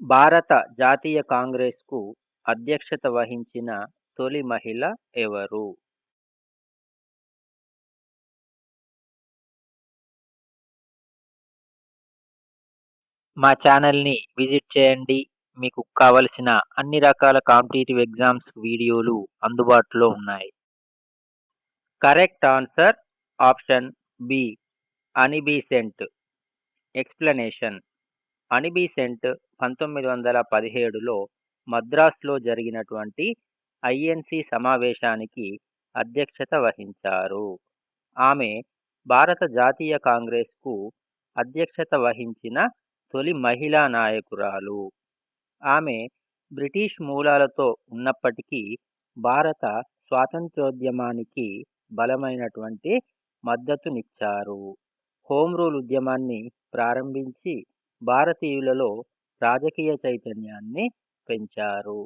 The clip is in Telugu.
భారత జాతీయ కాంగ్రెస్కు అధ్యక్షత వహించిన తొలి మహిళ ఎవరు? మా ఛానల్ని విజిట్ చేయండి. మీకు కావలసిన అన్ని రకాల కాంపిటేటివ్ ఎగ్జామ్స్ వీడియోలు అందుబాటులో ఉన్నాయి. Correct answer option B Annie Besant. Explanation. Annie Besant పంతొమ్మిది వందల పదిహేడులో మద్రాసులో జరిగినటువంటి ఐఎన్సి సమావేశానికి అధ్యక్షత వహించారు. ఆమె భారత జాతీయ కాంగ్రెస్కు అధ్యక్షత వహించిన తొలి మహిళా నాయకురాలు. ఆమె బ్రిటిష్ మూలాలతో ఉన్నప్పటికీ భారత స్వాతంత్ర్యోద్యమానికి బలమైనటువంటి మద్దతునిచ్చారు. హోం రూల్ ఉద్యమాన్ని ప్రారంభించి భారతీయులలో రాజకీయ చైతన్యాన్ని పెంచారు.